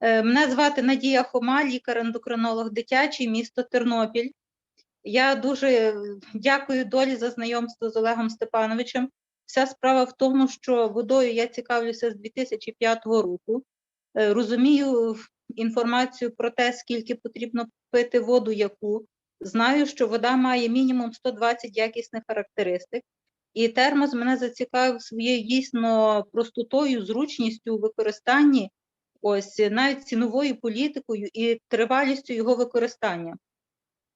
Е, Мене звати Надія Хома, лікар-ендокринолог дитячий, місто Тернопіль. Я дуже дякую долі за знайомство з Олегом Степановичем. Вся справа в тому, що водою я цікавлюся з 2005 року. Е, Розумію інформацію про те, скільки потрібно пити воду, яку. Знаю, що вода має мінімум 120 якісних характеристик. І термос мене зацікавив своєю дійсно простотою, зручністю у використанні, ось навіть ціновою політикою і тривалістю його використання.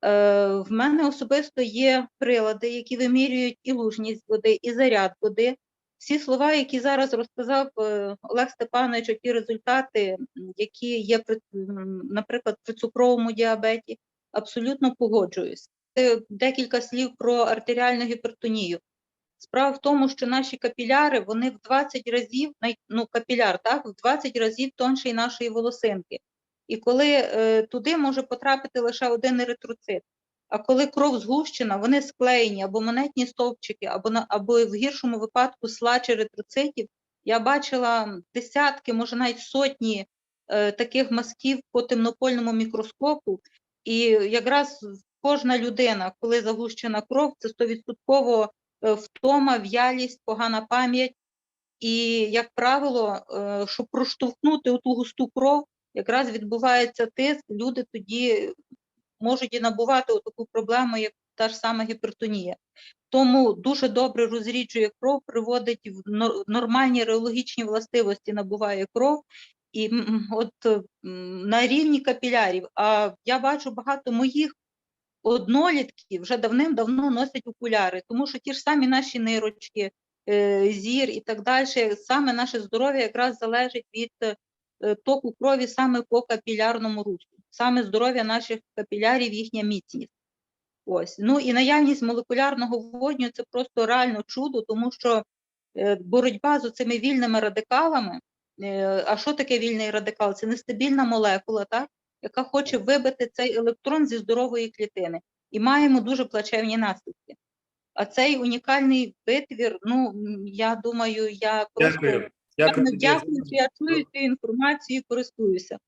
Е, в мене особисто є прилади, які вимірюють і лужність води, і заряд води. Всі слова, які зараз розказав е, Олег Степанович, ті результати, які є, при, наприклад, при цукровому діабеті, абсолютно погоджуюсь. Декілька слів про артеріальну гіпертонію. Справа в тому, що наші капіляри, вони в 20 разів, ну, капіляр, так, в 20 разів тонший нашої волосинки. І коли е, туди може потрапити лише один еритроцит, а коли кров згущена, вони склеєні або монетні стовпчики, або, на, або в гіршому випадку слач еритроцитів. Я бачила десятки, може навіть сотні е, таких мазків по темнопольному мікроскопу, і якраз кожна людина, коли загущена кров, це стовідсотково втома, в'ялість, погана пам'ять. І, як правило, е, щоб проштовхнути ту густу кров, якраз відбувається тиск, люди тоді можуть і набувати таку проблему, як та ж сама гіпертонія. Тому дуже добре розріджує кров, приводить в нормальні реологічні властивості, набуває кров. І от на рівні капілярів, а я бачу багато моїх однолітків вже давним-давно носять окуляри, тому що ті ж самі наші нирочки, е, зір і так далі, саме наше здоров'я якраз залежить від е, току крові саме по капілярному руху, саме здоров'я наших капілярів, їхня міцність. Ось. Ну і наявність молекулярного водню це просто реально чудо, тому що е, боротьба з цими вільними радикалами. А що таке вільний радикал? Це нестабільна молекула, так? Яка хоче вибити цей електрон зі здорової клітини. І маємо дуже плачевні наслідки. А цей унікальний витвір, ну я думаю, я просто Дякую. Дякую. дякую, що я чую цю інформацію і користуюся.